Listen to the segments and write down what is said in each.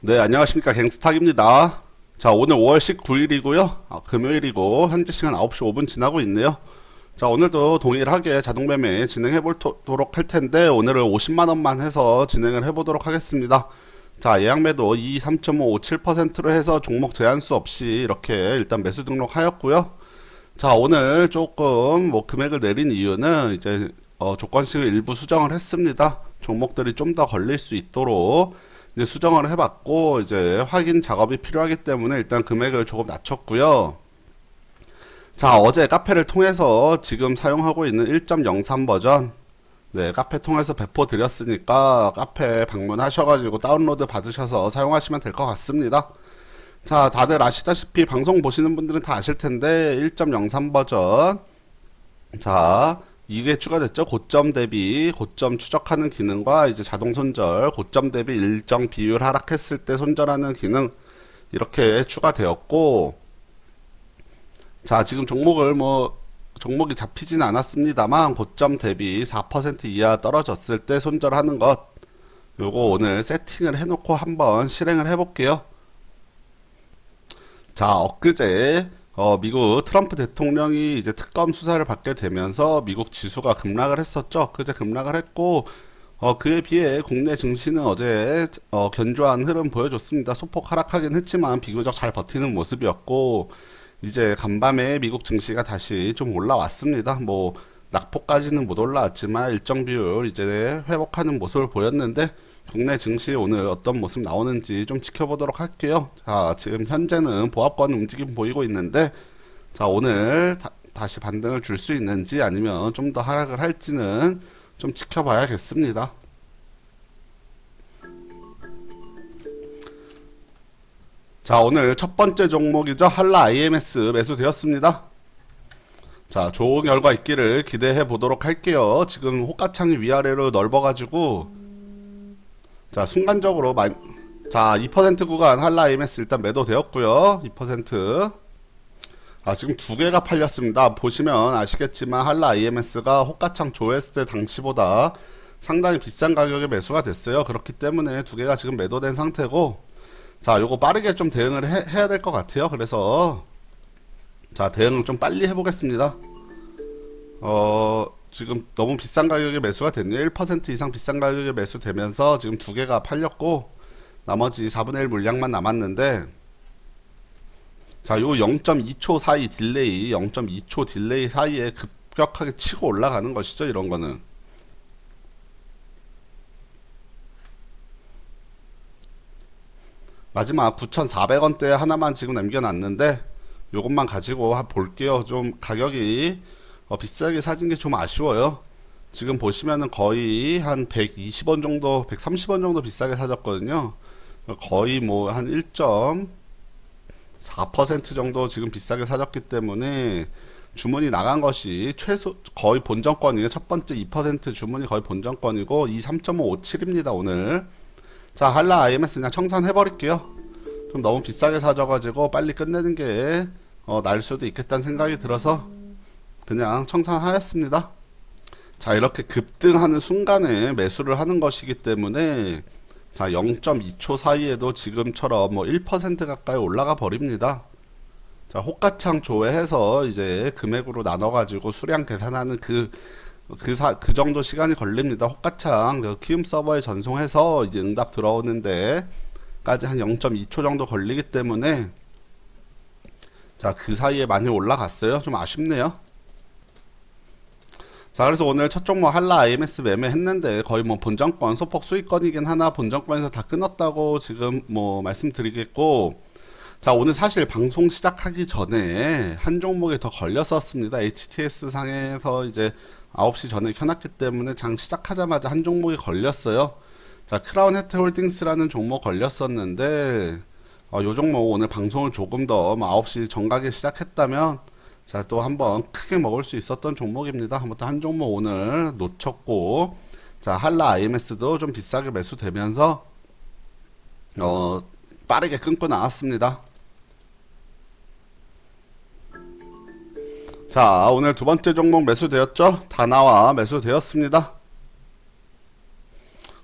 네, 안녕하십니까. 갱스탁입니다. 자, 오늘 5월 19일이고요. 아, 금요일이고, 현재 시간 9시 5분 지나고 있네요. 자, 오늘도 동일하게 자동매매 진행해 보도록 할 텐데, 오늘은 50만원만 해서 진행을 해 보도록 하겠습니다. 자, 예약매도 2, 3.57%로 해서 종목 제한수 없이 이렇게 일단 매수 등록하였고요. 자, 오늘 조금 뭐 금액을 내린 이유는 이제 어, 조건식을 일부 수정을 했습니다. 종목들이 좀 더 걸릴 수 있도록 이제 수정을 해봤고 이제 확인 작업이 필요하기 때문에 일단 금액을 조금 낮췄고요. 자, 어제 카페를 통해서 지금 사용하고 있는 1.03 버전 네, 카페 통해서 배포 드렸으니까 카페 방문하셔가지고 다운로드 받으셔서 사용하시면 될 것 같습니다. 자, 다들 아시다시피 방송 보시는 분들은 다 아실 텐데 1.03 버전 자, 이게 추가됐죠. 고점 대비 고점 추적하는 기능과 이제 자동 손절, 고점 대비 일정 비율 하락했을 때 손절하는 기능 이렇게 추가되었고 자, 지금 종목을 뭐 종목이 잡히진 않았습니다만 고점 대비 4% 이하 떨어졌을 때 손절하는 것 요거 오늘 세팅을 해놓고 한번 실행을 해볼게요. 자, 엊그제 어, 미국 트럼프 대통령이 이제 특검 수사를 받게 되면서 미국 지수가 급락을 했었죠. 그제 급락을 했고 어, 그에 비해 국내 증시는 어제 어, 견조한 흐름 보여줬습니다. 소폭 하락하긴 했지만 비교적 잘 버티는 모습이었고 이제 간밤에 미국 증시가 다시 좀 올라왔습니다. 뭐 낙폭까지는 못 올라왔지만 일정 비율 이제 회복하는 모습을 보였는데 국내 증시 오늘 어떤 모습 나오는지 좀 지켜보도록 할게요. 자, 지금 현재는 보합권 움직임 보이고 있는데 자, 오늘 다, 시 반등을 줄 수 있는지 아니면 좀 더 하락을 할지는 좀 지켜봐야겠습니다. 자, 오늘 첫 번째 종목이죠. 한라 IMS 매수되었습니다. 자, 좋은 결과 있기를 기대해 보도록 할게요. 지금 호가창이 위아래로 넓어가지고 자, 순간적으로 마... 자, 2% 구간 한라 IMS 일단 매도되었고요. 2%. 아, 지금 두 개가 팔렸습니다. 보시면 아시겠지만 한라 IMS가 호가창 조회했을 때 당시보다 상당히 비싼 가격에 매수가 됐어요. 그렇기 때문에 두 개가 지금 매도된 상태고 자, 요거 빠르게 좀 대응을 해, 해야 될 것 같아요. 그래서 자, 대응을 좀 빨리 해보겠습니다. 어, 지금 너무 비싼 가격에 매수가 됐네요. 1% 이상 비싼 가격에 매수되면서 지금 두 개가 팔렸고 나머지 4분의 1 물량만 남았는데 자, 요 0.2초 사이 딜레이, 0.2초 딜레이 사이에 급격하게 치고 올라가는 것이죠. 이런 거는. 마지막 9,400원대 하나만 지금 남겨놨는데 요것만 가지고 한 볼게요. 좀 가격이 어, 비싸게 사진 게 좀 아쉬워요. 지금 보시면은 거의 한 120원 정도, 130원 정도 비싸게 사졌거든요. 거의 뭐 한 1.4% 정도 지금 비싸게 사졌기 때문에 주문이 나간 것이 최소 거의 본정권이에요. 첫 번째 2% 주문이 거의 본정권이고 이 3.57입니다 오늘. 자 한라 IMS 그냥 청산해 버릴게요. 좀 너무 비싸게 사져가지고 빨리 끝내는 게 어, 수도 있겠다는 생각이 들어서 그냥 청산하였습니다. 자, 이렇게 급등하는 순간에 매수를 하는 것이기 때문에 자, 0.2초 사이에도 지금처럼 뭐 1% 가까이 올라가 버립니다. 자, 호가창 조회해서 이제 금액으로 나눠가지고 수량 계산하는 그, 그, 사, 그 정도 시간이 걸립니다. 호가창 그 키움 서버에 전송해서 이제 응답 들어오는데 까지 한 0.2초 정도 걸리기 때문에 자, 그 사이에 많이 올라갔어요. 좀 아쉽네요. 자 그래서 오늘 첫 종목 한라 IMS 매매했는데 거의 뭐 본정권 소폭 수익권이긴 하나 본정권에서 다 끊었다고 지금 뭐 말씀드리겠고 자 오늘 사실 방송 시작하기 전에 한 종목에 더 걸렸었습니다. HTS 상에서 이제 9시 전에 켜놨기 때문에 장 시작하자마자 한 종목이 걸렸어요. 자 크라운 혜태 홀딩스라는 종목 걸렸었는데 어, 요 종목 오늘 방송을 조금 더 9시 뭐 정각에 시작했다면 자, 또 한번 크게 먹을 수 있었던 종목입니다. 한번 한 종목 오늘 놓쳤고, 자, 한라 IMS도 좀 비싸게 매수되면서, 어, 빠르게 끊고 나왔습니다. 자, 오늘 두 번째 종목 매수되었죠? 다나와 매수되었습니다.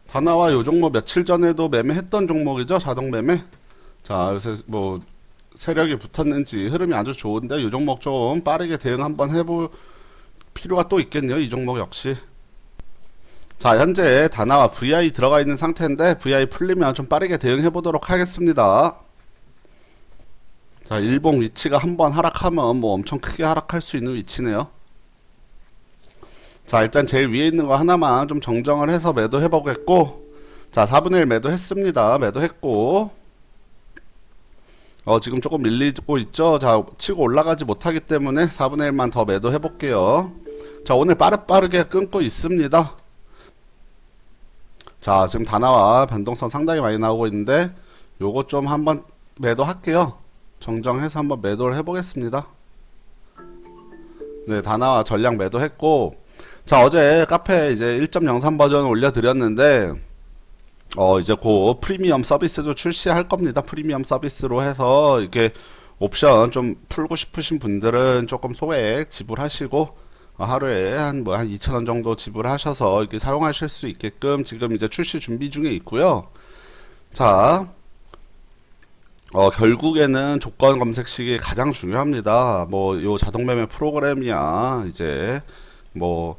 다나와 요 종목 며칠 전에도 매매했던 종목이죠 자동 매매 자 요새 뭐 세력이 붙었는지 흐름이 아주 좋은데 요 종목 좀 빠르게 대응 한번 해볼 필요가 또 있겠네요 이 종목 역시. 자 현재 다나와 VI 들어가 있는 상태인데 VI 풀리면 좀 빠르게 대응해 보도록 하겠습니다. 자 일봉 위치가 한번 하락하면 뭐 엄청 크게 하락할 수 있는 위치네요. 자 일단 제일 위에 있는 거 하나만 좀 정정을 해서 매도해 보겠고. 자 4분의 1 매도했습니다. 매도했고 어 지금 조금 밀리고 있죠? 자 치고 올라가지 못하기 때문에 4분의 1만 더 매도해 볼게요. 자 오늘 빠르빠르게 끊고 있습니다. 자 지금 다나와. 변동성 상당히 많이 나오고 있는데 요거 좀 한번 매도할게요. 정정해서 한번 매도를 해 보겠습니다. 네 다나와. 전량 매도했고. 자 어제 카페 이제 1.03 버전 올려 드렸는데 어 이제 고 프리미엄 서비스도 출시할 겁니다 프리미엄 서비스로 해서 이렇게 옵션 좀 풀고 싶으신 분들은 조금 소액 지불하시고 어, 하루에 한 뭐한 2,000원 정도 지불하셔서 이렇게 사용하실 수 있게끔 지금 이제 출시 준비 중에 있고요. 자, 어, 결국에는 조건 검색식이 가장 중요합니다. 뭐, 요 자동 매매 프로그램이야, 이제, 뭐,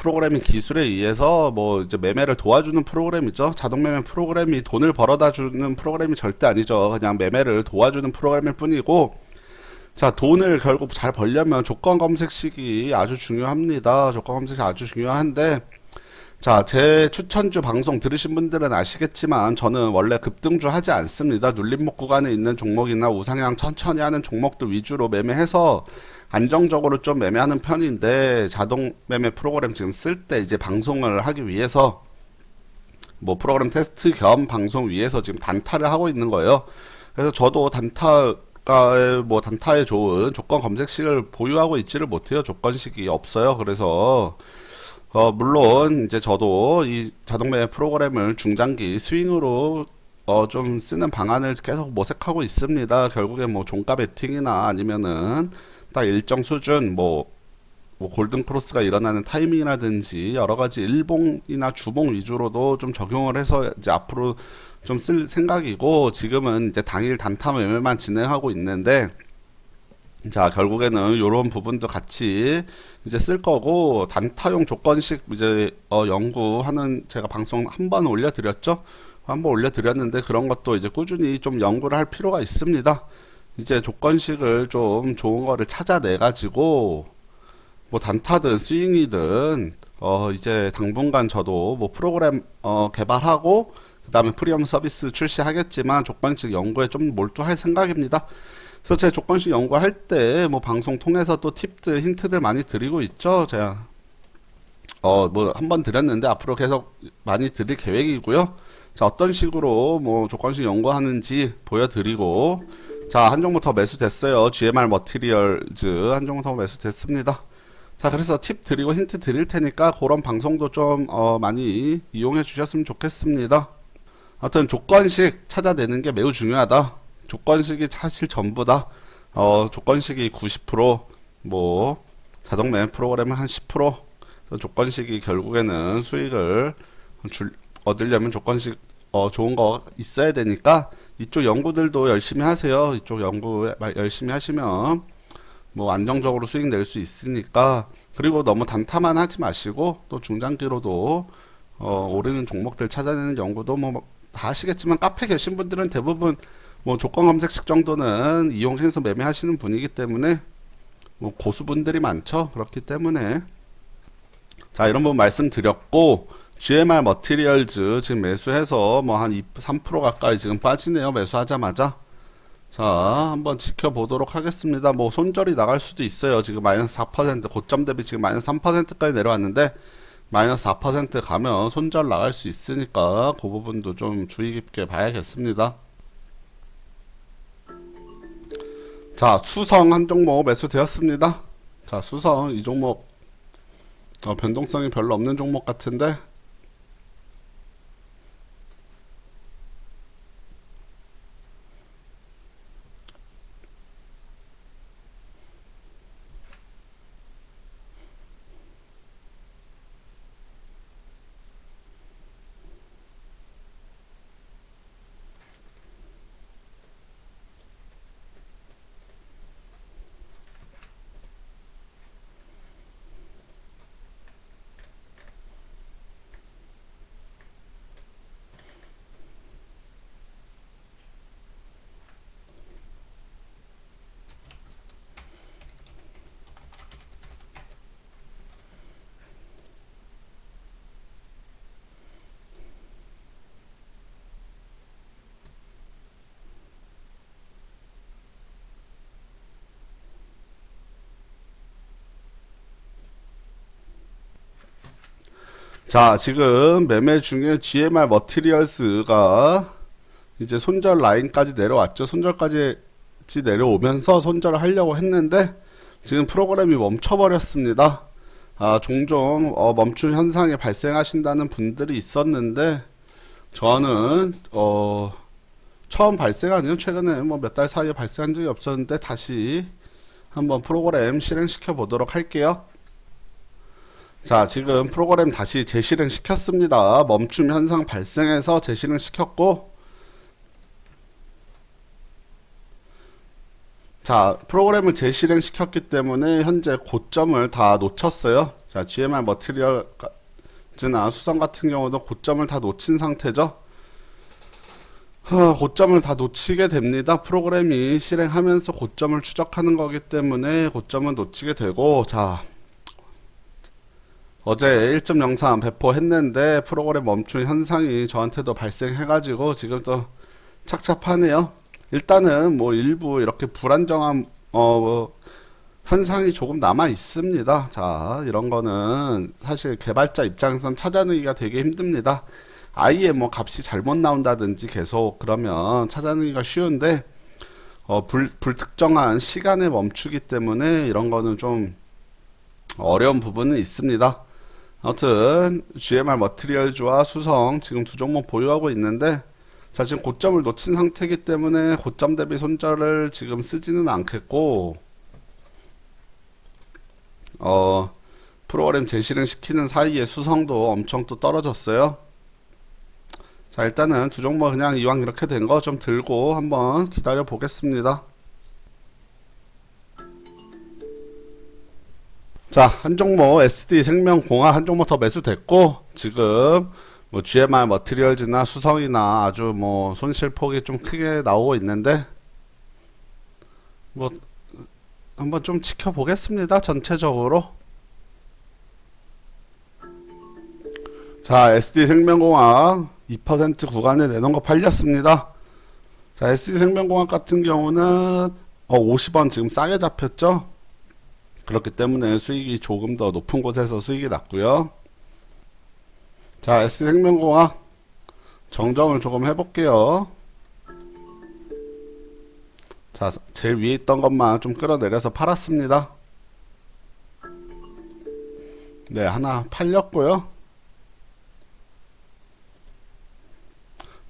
프로그래밍 기술에 의해서 뭐 이제 매매를 도와주는 프로그램 이죠. 자동 매매 프로그램이 돈을 벌어다 주는 프로그램이 절대 아니죠. 그냥 매매를 도와주는 프로그램일 뿐이고 자, 돈을 결국 잘 벌려면 조건 검색식이 아주 중요합니다. 조건 검색이 아주 중요한데 자, 제 추천주 방송 들으신 분들은 아시겠지만 저는 원래 급등주 하지 않습니다. 눌림목 구간에 있는 종목이나 우상향 천천히 하는 종목들 위주로 매매해서 안정적으로 좀 매매하는 편인데 자동 매매 프로그램 지금 쓸 때 이제 방송을 하기 위해서 뭐 프로그램 테스트 겸 방송 위해서 지금 단타를 하고 있는 거예요. 그래서 저도 단타가 뭐 단타에 좋은 조건 검색식을 보유하고 있지를 못해요. 조건식이 없어요. 그래서 어, 물론 이제 저도 이 자동매매 프로그램을 중장기 스윙으로 어, 좀 쓰는 방안을 계속 모색하고 있습니다. 결국에 뭐 종가 베팅이나 아니면은 딱 일정 수준 뭐, 뭐 골든 크로스가 일어나는 타이밍이라든지 여러 가지 일봉이나 주봉 위주로도 좀 적용을 해서 이제 앞으로 좀 쓸 생각이고 지금은 이제 당일 단타 매매만 진행하고 있는데 자, 결국에는 요런 부분도 같이 이제 쓸 거고, 단타용 조건식 이제, 어, 연구하는 제가 방송 한 번 올려드렸죠? 한 번 올려드렸는데 그런 것도 이제 꾸준히 좀 연구를 할 필요가 있습니다. 이제 조건식을 좀 좋은 거를 찾아내 가지고, 뭐 단타든 스윙이든, 어, 이제 당분간 저도 뭐 프로그램, 어, 개발하고, 그 다음에 프리미엄 서비스 출시하겠지만 조건식 연구에 좀 몰두할 생각입니다. 그래서 제 조건식 연구할 때 뭐 방송 통해서 또 팁들 힌트들 많이 드리고 있죠 제가 어 뭐 한 번 드렸는데 앞으로 계속 많이 드릴 계획이고요 자 어떤 식으로 뭐 조건식 연구하는지 보여드리고 자 한 종목 더 매수됐어요 GMR 머티리얼즈 한 종목 더 매수됐습니다 자 그래서 팁 드리고 힌트 드릴 테니까 그런 방송도 좀 어, 많이 이용해 주셨으면 좋겠습니다 하여튼 조건식 찾아내는 게 매우 중요하다 조건식이 사실 전부다. 어, 조건식이 90%뭐 자동 매매 프로그램은 한 10%. 조건식이 결국에는 수익을 줄, 얻으려면 조건식 어, 좋은 거 있어야 되니까 이쪽 연구들도 열심히 하세요. 이쪽 연구 열심히 하시면 뭐 안정적으로 수익 낼 수 있으니까 그리고 너무 단타만 하지 마시고 또 중장기로도 어, 오르는 종목들 찾아내는 연구도 뭐 다 하시겠지만 카페 계신 분들은 대부분 뭐 조건 검색식 정도는 이용해서 매매하시는 분이기 때문에 뭐 고수분들이 많죠. 그렇기 때문에 자 이런 부분 말씀드렸고 GMR 머티리얼즈 지금 매수해서 뭐 한 3% 가까이 지금 빠지네요. 매수하자마자 자 한번 지켜보도록 하겠습니다. 뭐 손절이 나갈 수도 있어요. 지금 마이너스 4% 고점 대비 지금 마이너스 3%까지 내려왔는데 마이너스 4% 가면 손절 나갈 수 있으니까 그 부분도 좀 주의 깊게 봐야겠습니다. 자, 수성 한 종목 매수되었습니다. 자, 수성 이 종목 어, 변동성이 별로 없는 종목 같은데 자, 지금 매매 중에 GMR 머티리얼스가 이제 손절 라인까지 내려왔죠. 손절까지 내려오면서 손절을 하려고 했는데 지금 프로그램이 멈춰버렸습니다. 아, 종종 어, 멈춤 현상이 발생하신다는 분들이 있었는데 저는 어, 처음 발생하는 최근에 뭐 몇 달 사이에 발생한 적이 없었는데 다시 한번 프로그램 실행시켜 보도록 할게요. 자, 지금 프로그램 다시 재실행 시켰습니다. 멈춤 현상 발생해서 재실행 시켰고, 자, 프로그램을 재실행 시켰기 때문에 현재 고점을 다 놓쳤어요. 자, GMR 머티리얼즈나 수성 같은 경우도 고점을 다 놓친 상태죠. 하, 고점을 다 놓치게 됩니다. 프로그램이 실행하면서 고점을 추적하는 거기 때문에 고점을 놓치게 되고, 자, 어제 1.03 배포했는데 프로그램 멈춘 현상이 저한테도 발생해가지고 지금 또 착잡하네요. 일단은 뭐 일부 이렇게 불안정한 어 현상이 조금 남아 있습니다. 자, 이런 거는 사실 개발자 입장에선 찾아내기가 되게 힘듭니다. 아예 뭐 값이 잘못 나온다든지 계속 그러면 찾아내기가 쉬운데 어, 불, 불특정한 시간에 멈추기 때문에 이런 거는 좀 어려운 부분은 있습니다. 아무튼 GMR 머티리얼즈와 수성 지금 두 종목 보유하고 있는데 자 지금 고점을 놓친 상태이기 때문에 고점 대비 손절을 지금 쓰지는 않겠고 어 프로그램 재실행 시키는 사이에 수성도 엄청 또 떨어졌어요. 자 일단은 두 종목 그냥 이왕 이렇게 된 거 좀 들고 한번 기다려 보겠습니다. 자, 한 종목 SD 생명공학 한 종목 더 매수됐고 지금 뭐 GMR 머티리얼즈나 수성이나 아주 뭐 손실 폭이 좀 크게 나오고 있는데 뭐 한번 좀 지켜보겠습니다. 전체적으로. 자, SD 생명공학 2% 구간에 내놓은 거 팔렸습니다. 자, SD 생명공학 같은 경우는 어 50원 지금 싸게 잡혔죠? 그렇기 때문에 수익이 조금 더 높은 곳에서 수익이 났고요. 자, S생명공학 정정을 조금 해볼게요. 자, 제일 위에 있던 것만 좀 끌어내려서 팔았습니다. 네, 하나 팔렸고요.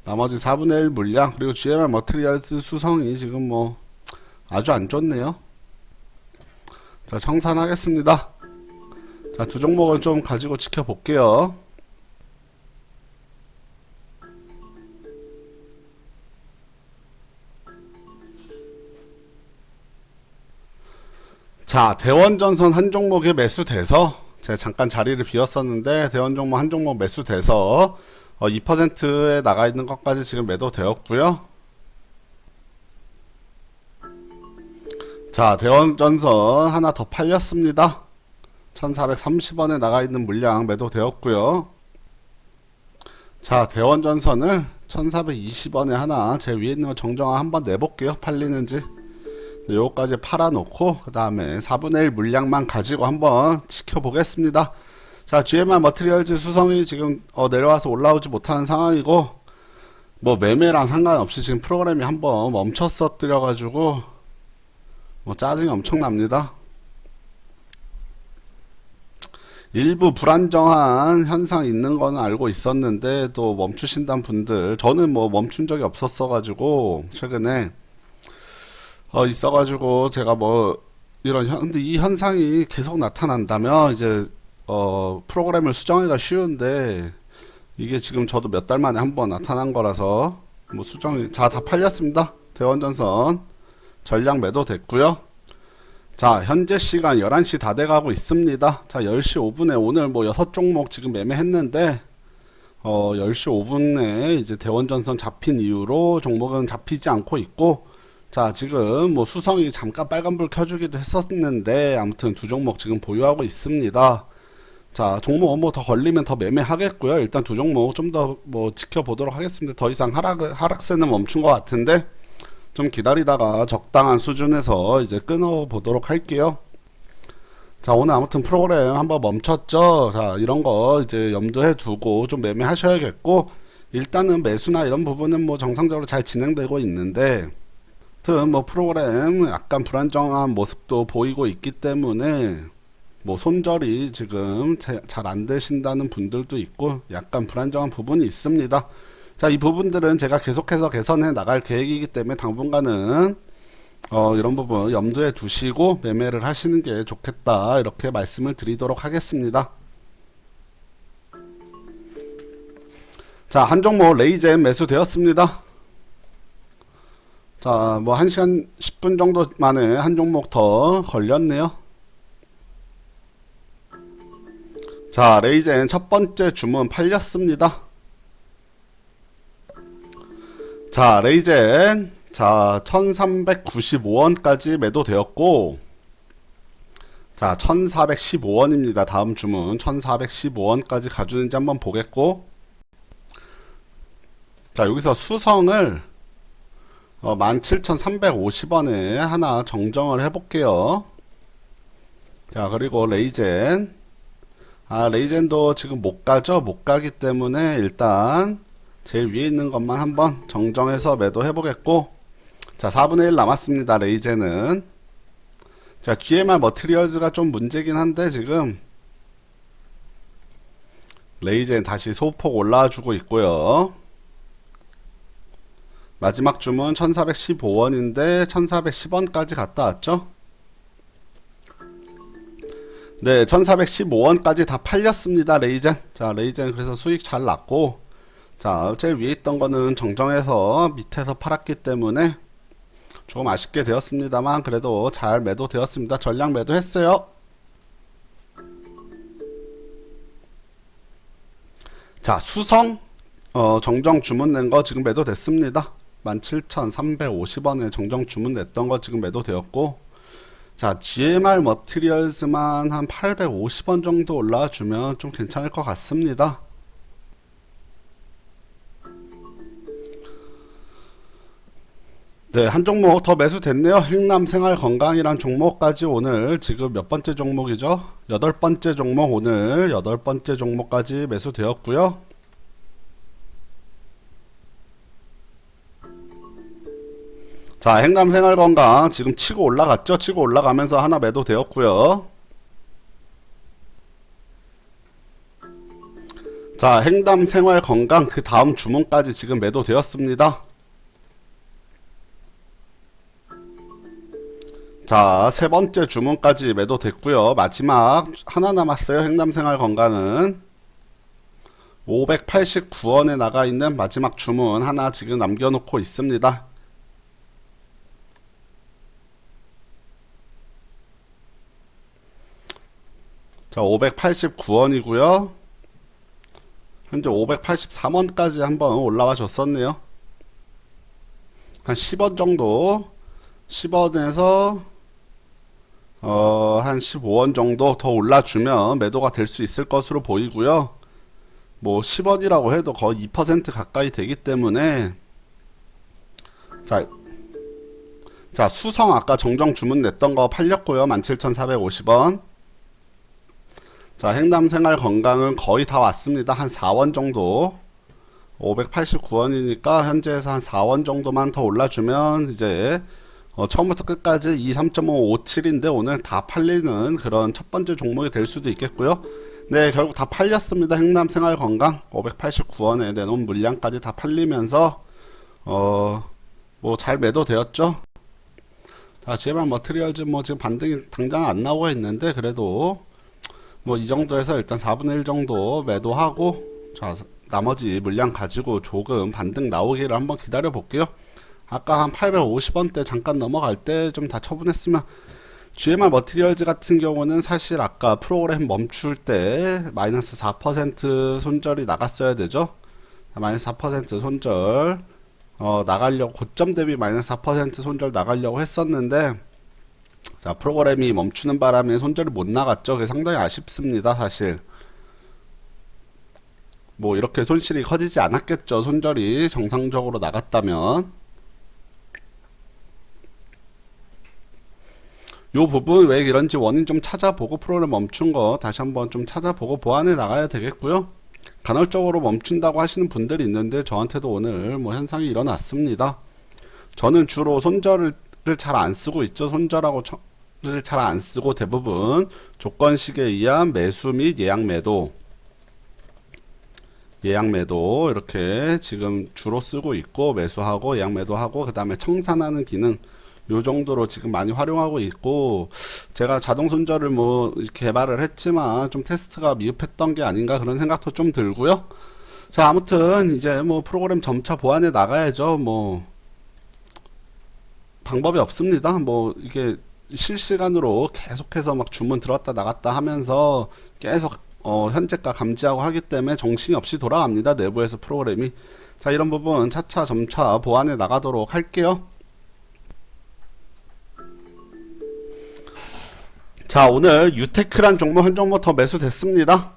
나머지 4분의 1 물량 그리고 GMR 머트리얼스 수성이 지금 뭐 아주 안 좋네요. 자, 청산하겠습니다. 자, 두 종목을 좀 가지고 지켜볼게요. 자, 대원전선 한 종목에 매수돼서 제가 잠깐 자리를 비웠었는데 대원 종목 한 종목 매수돼서 어, 2%에 나가 있는 것까지 지금 매도되었고요. 자, 대원전선 하나 더 팔렸습니다. 1430원에 나가 있는 물량 매도되었고요. 자, 대원전선을 1420원에 하나 제 위에 있는 거 정정화 한번 내볼게요. 팔리는지. 네, 요거까지 팔아놓고 그 다음에 4분의 1 물량만 가지고 한번 지켜보겠습니다. 자, GMR 머티리얼즈 수성이 지금 어, 내려와서 올라오지 못하는 상황이고 뭐 매매랑 상관없이 지금 프로그램이 한번 멈췄었뜨려 가지고 뭐 짜증이 엄청납니다. 일부 불안정한 현상 있는 거는 알고 있었는데 또 멈추신다는 분들 저는 뭐 멈춘 적이 없었어 가지고 최근에 어 있어 가지고 제가 뭐 이런 현 근데 이 현상이 계속 나타난다면 이제 어 프로그램을 수정하기가 쉬운데 이게 지금 저도 몇 달 만에 한 번 나타난 거라서 뭐 수정이 자 다 팔렸습니다 대원전선 전량 매도 됐고요. 자, 현재 시간 11시 다 돼가고 있습니다. 자, 10시 5분에 오늘 뭐 6종목 지금 매매했는데, 어, 10시 5분에 이제 대원전선 잡힌 이후로 종목은 잡히지 않고 있고, 자, 지금 뭐 수성이 잠깐 빨간불 켜주기도 했었는데, 아무튼 두 종목 지금 보유하고 있습니다. 자, 종목 뭐더 걸리면 더 매매하겠고요. 일단 두 종목 좀 더 뭐 지켜보도록 하겠습니다. 더 이상 하락, 하락세는 멈춘 것 같은데, 좀 기다리다가 적당한 수준에서 이제 끊어 보도록 할게요. 자, 오늘 아무튼 프로그램 한번 멈췄죠. 자, 이런 거 이제 염두에 두고 좀 매매하셔야겠고, 일단은 매수나 이런 부분은 뭐 정상적으로 잘 진행되고 있는데, 뭐 프로그램 약간 불안정한 모습도 보이고 있기 때문에, 뭐 손절이 지금 잘 안 되신다는 분들도 있고, 약간 불안정한 부분이 있습니다. 자, 이 부분들은 제가 계속해서 개선해 나갈 계획이기 때문에 당분간은 어, 이런 부분 염두에 두시고 매매를 하시는 게 좋겠다. 이렇게 말씀을 드리도록 하겠습니다. 자, 한 종목 레이젠 매수되었습니다. 자, 뭐 1시간 10분 정도 만에 한 종목 더 걸렸네요. 자, 레이젠 첫 번째 주문 팔렸습니다. 자, 레이젠 자, 1395원까지 매도되었고, 자, 1415원입니다. 다음 주문 1415원까지 가주는지 한번 보겠고, 자, 여기서 수성을 어, 17,350원에 하나 정정을 해볼게요. 자, 그리고 레이젠. 아, 레이젠도 지금 못 가죠? 못 가기 때문에 일단 제일 위에 있는 것만 한번 정정해서 매도해 보겠고, 자, 4분의 1 남았습니다. 레이제는. 자, GMR 머티리얼즈가 좀 문제긴 한데, 지금. 레이제는 다시 소폭 올라와 주고 있고요. 마지막 주문 1415원인데, 1410원까지 갔다 왔죠? 네, 1415원까지 다 팔렸습니다. 레이젠. 자, 레이젠 그래서 수익 잘 났고, 자, 제일 위에 있던 거는 정정해서 밑에서 팔았기 때문에, 조금 아쉽게 되었습니다만 그래도 잘 매도되었습니다. 전량 매도했어요. 자 수성 어, 정정 주문 낸 거 지금 매도됐습니다. 17,350원에 정정 주문 냈던 거 지금 매도되었고 자 GMR 머티리얼즈만 한 850원 정도 올라와 주면 좀 괜찮을 것 같습니다. 네, 한 종목 더 매수됐네요. 행남 생활 건강이란 종목까지 오늘 지금 몇 번째 종목이죠? 여덟 번째 종목 오늘 여덟 번째 종목까지 매수되었고요. 자, 행남 생활 건강 지금 치고 올라갔죠? 치고 올라가면서 하나 매도되었고요. 자, 행담 생활 건강 그 다음 주문까지 지금 매도되었습니다. 자, 세 번째 주문까지 매도됐고요. 마지막 하나 남았어요. 행남생활 건강은 589원에 나가 있는 마지막 주문 하나 지금 남겨놓고 있습니다. 자, 589원이고요. 현재 583원까지 한번 올라와 줬었네요. 한 10원 정도 10원에서 어, 한 15원 정도 더 올라주면 매도가 될 수 있을 것으로 보이고요. 뭐 10원이라고 해도 거의 2% 가까이 되기 때문에 자, 자 수성 아까 정정 주문 냈던 거 팔렸고요. 17,450원. 자 행담생활 건강은 거의 다 왔습니다. 한 4원 정도. 589원이니까 현재에서 한 4원 정도만 더 올라주면 이제 어, 처음부터 끝까지 2, 3.557인데 오늘 다 팔리는 그런 첫 번째 종목이 될 수도 있겠고요. 네, 결국 다 팔렸습니다. 행남 생활 건강 589원에 내놓은 물량까지 다 팔리면서 어, 뭐 잘 매도되었죠. 자, GMR 머트리얼즈 뭐 지금 반등이 당장 안 나오고 있는데 그래도 뭐 이 정도에서 일단 4분의 1 정도 매도하고 자, 나머지 물량 가지고 조금 반등 나오기를 한번 기다려 볼게요. 아까 한 850원대 잠깐 넘어갈 때 좀 다 처분했으면 GMR 머티리얼즈 같은 경우는 사실 아까 프로그램 멈출 때 마이너스 4% 손절이 나갔어야 되죠. 마이너스 4% 손절 어, 나가려고 고점 대비 마이너스 4% 손절 나가려고 했었는데 자 프로그램이 멈추는 바람에 손절이 못 나갔죠. 그게 상당히 아쉽습니다. 사실 뭐 이렇게 손실이 커지지 않았겠죠. 손절이 정상적으로 나갔다면 요 부분 왜 이런지 원인 좀 찾아보고 프로그램 멈춘 거 다시 한번 좀 찾아보고 보완해 나가야 되겠고요. 간헐적으로 멈춘다고 하시는 분들이 있는데 저한테도 오늘 뭐 현상이 일어났습니다. 저는 주로 손절을 잘 안 쓰고 있죠. 손절하고 를 잘 안 쓰고 대부분 조건식에 의한 매수 및 예약 매도 예약 매도 이렇게 지금 주로 쓰고 있고 매수하고 예약 매도하고 그 다음에 청산하는 기능 요 정도로 지금 많이 활용하고 있고 제가 자동 손절을 뭐 개발을 했지만 좀 테스트가 미흡했던 게 아닌가 그런 생각도 좀 들고요. 자 아무튼 이제 뭐 프로그램 점차 보완해 나가야죠. 뭐 방법이 없습니다. 뭐 이게 실시간으로 계속해서 막 주문 들어왔다 나갔다 하면서 계속 어, 현재가 감지하고 하기 때문에 정신이 없이 돌아갑니다. 내부에서 프로그램이. 자, 이런 부분 차차 점차 보완해 나가도록 할게요. 자, 오늘 유테크란 종목 한 종목 더 매수됐습니다.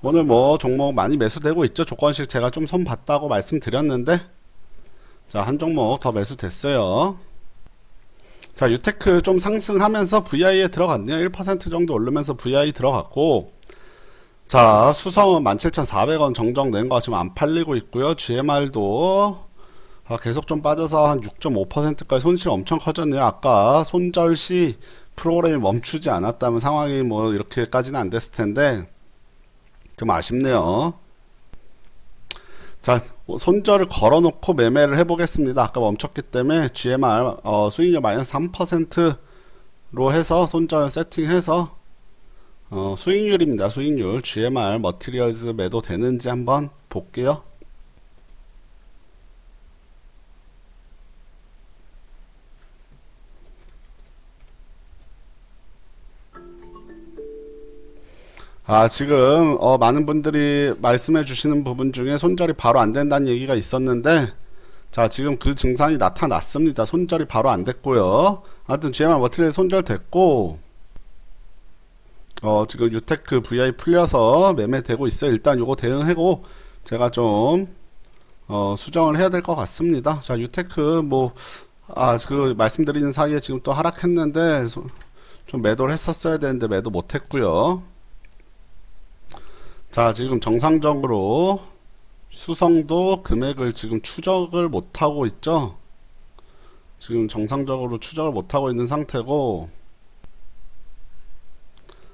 오늘 뭐 종목 많이 매수되고 있죠. 조건식 제가 좀 손 봤다고 말씀드렸는데 자, 한 종목 더 매수됐어요. 자, 유테크 좀 상승하면서 VI에 들어갔네요. 1% 정도 오르면서 VI 들어갔고, 자, 수성은 17,400원 정정된 거 지금 안 팔리고 있고요. GMR도 아, 계속 좀 빠져서 한 6.5%까지 손실 엄청 커졌네요. 아까 손절 시 프로그램이 멈추지 않았다면 상황이 뭐 이렇게까지는 안 됐을 텐데, 좀 아쉽네요. 자, 손절을 걸어놓고 매매를 해보겠습니다. 아까 멈췄기 때문에 GMR 어, 수익률 마이너스 3%로 해서 손절 세팅해서 어, 수익률입니다. 수익률 GMR 머티리얼즈 매도 되는지 한번 볼게요. 아, 지금, 어, 많은 분들이 말씀해 주시는 부분 중에 손절이 바로 안 된다는 얘기가 있었는데, 자, 지금 그 증상이 나타났습니다. 손절이 바로 안 됐고요. 하여튼, GMR 머티리얼 손절됐고, 어, 지금 유테크 VI 풀려서 매매되고 있어요. 일단 요거 대응하고, 제가 좀, 어, 수정을 해야 될 것 같습니다. 자, 유테크, 뭐, 아, 그, 말씀드리는 사이에 지금 또 하락했는데, 좀 매도를 했었어야 되는데, 매도 못 했고요. 자, 지금 정상적으로 수성도 금액을 지금 추적을 못하고 있죠. 지금 정상적으로 추적을 못하고 있는 상태고,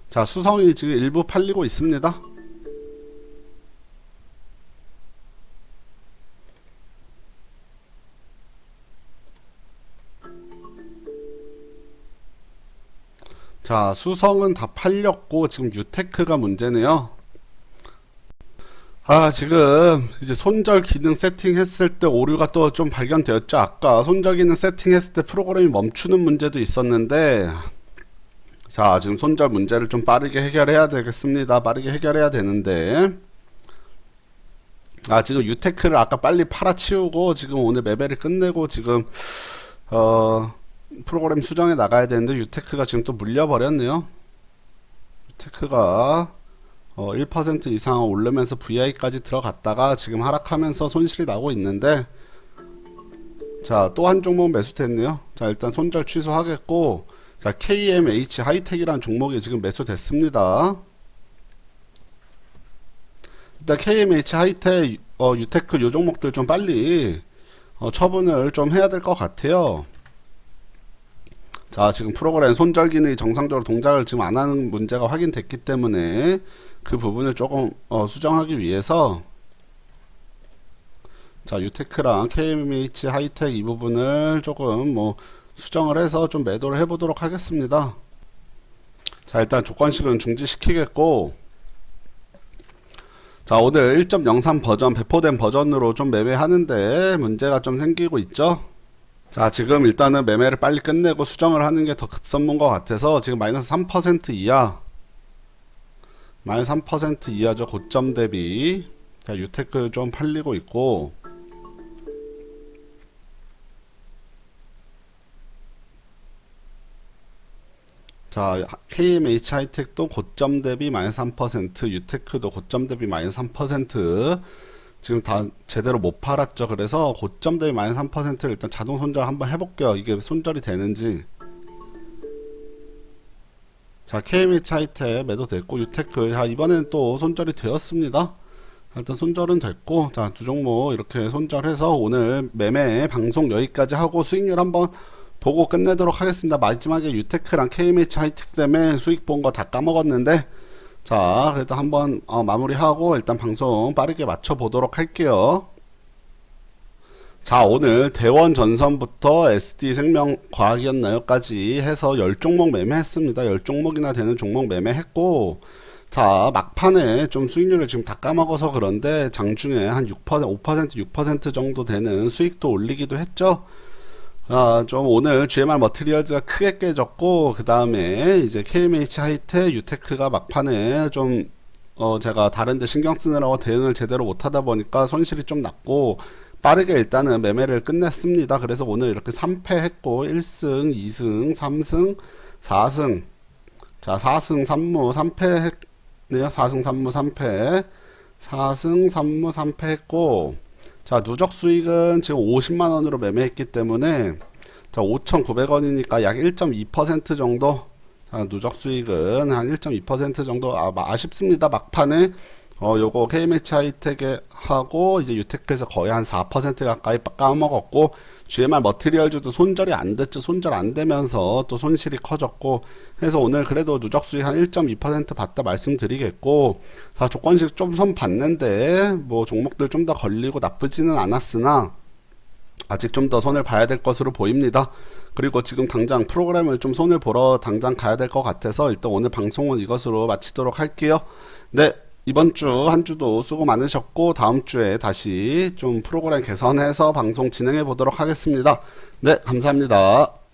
자, 수성이 지금 일부 팔리고 있습니다. 자, 수성은 다 팔렸고, 지금 유테크가 문제네요. 아, 지금 이제 손절 기능 세팅했을 때 오류가 또 좀 발견되었죠. 아까 손절 기능 세팅했을 때 프로그램이 멈추는 문제도 있었는데, 자, 지금 손절 문제를 좀 빠르게 해결해야 되겠습니다. 빠르게 해결해야 되는데, 아, 지금 유테크를 아까 빨리 팔아치우고, 지금 오늘 매매를 끝내고, 지금, 어, 프로그램 수정해 나가야 되는데, 유테크가 지금 또 물려버렸네요. 유테크가, 어, 1% 이상 오르면서 VI까지 들어갔다가 지금 하락하면서 손실이 나고 있는데 자 또 한 종목 매수됐네요. 자 일단 손절 취소하겠고 자 KMH 하이텍이라는 종목이 지금 매수됐습니다. 일단 KMH 하이텍 어, 유테크 요 종목들 좀 빨리 어, 처분을 좀 해야 될 것 같아요. 자 지금 프로그램 손절 기능이 정상적으로 동작을 지금 안 하는 문제가 확인됐기 때문에 그 부분을 조금 어, 수정하기 위해서 자 유테크랑 KMH 하이텍 이 부분을 조금 뭐 수정을 해서 좀 매도를 해보도록 하겠습니다. 자 일단 조건식은 중지시키겠고 자 오늘 1.03 버전 배포된 버전으로 좀 매매하는데 문제가 좀 생기고 있죠. 자 지금 일단은 매매를 빨리 끝내고 수정을 하는 게 더 급선무인 것 같아서 지금 마이너스 3% 이하 마이너스 3% 이하죠. 고점 대비. 자 유테크 좀 팔리고 있고. 자 KMH 하이텍도 고점 대비 마이너스 3% 유테크도 고점 대비 마이너스 3% 지금 다 제대로 못 팔았죠. 그래서 고점 대비 마이너스 3%를 일단 자동 손절 한번 해볼게요. 이게 손절이 되는지 자, KMH 하이텍 매도 됐고, 유테크. 자, 이번엔 또 손절이 되었습니다. 일단 손절은 됐고, 자, 두 종목 이렇게 손절해서 오늘 매매 방송 여기까지 하고 수익률 한번 보고 끝내도록 하겠습니다. 마지막에 유테크랑 KMH 하이텍 때문에 수익 본 거 다 까먹었는데, 자, 그래도 한번 어, 마무리하고 일단 방송 빠르게 맞춰 보도록 할게요. 자, 오늘 대원 전선부터 SD 생명과학이었나요까지 해서 10종목 매매했습니다. 10종목이나 되는 종목 매매했고, 자, 막판에 좀 수익률을 지금 다 까먹어서 그런데 장중에 한 6%, 5%, 6% 정도 되는 수익도 올리기도 했죠. 아, 좀 오늘 GMR 머티리얼즈가 크게 깨졌고, 그 다음에 이제 KMH 하이텍, 유테크가 막판에 좀, 어, 제가 다른 데 신경 쓰느라고 대응을 제대로 못 하다 보니까 손실이 좀 났고, 빠르게 일단은 매매를 끝냈습니다. 그래서 오늘 이렇게 3패 했고, 1승, 2승, 3승, 4승. 자, 4승, 3무, 3패 했네요. 4승, 3무, 3패. 4승, 3무, 3패 했고, 자, 누적 수익은 지금 50만 원으로 매매했기 때문에 자, 5,900원이니까 약 1.2% 정도 자, 누적 수익은 한 1.2% 정도 아, 마- 아쉽습니다. 막판에 어, 요거 KMH 하이텍에 하고 이제 유테크에서 거의 한 4% 가까이 까먹었고 GMR 머티리얼즈도 손절이 안 됐죠. 손절 안 되면서 또 손실이 커졌고 해서 오늘 그래도 누적 수익 한 1.2% 봤다 말씀드리겠고 자, 조건식 좀선 봤는데 뭐 종목들 좀 더 걸리고 나쁘지는 않았으나 아직 좀 더 손을 봐야 될 것으로 보입니다. 그리고 지금 당장 프로그램을 좀 손을 보러 당장 가야 될 것 같아서 일단 오늘 방송은 이것으로 마치도록 할게요. 네. 이번 주 한 주도 수고 많으셨고 다음 주에 다시 좀 프로그램 개선해서 방송 진행해 보도록 하겠습니다. 네, 감사합니다.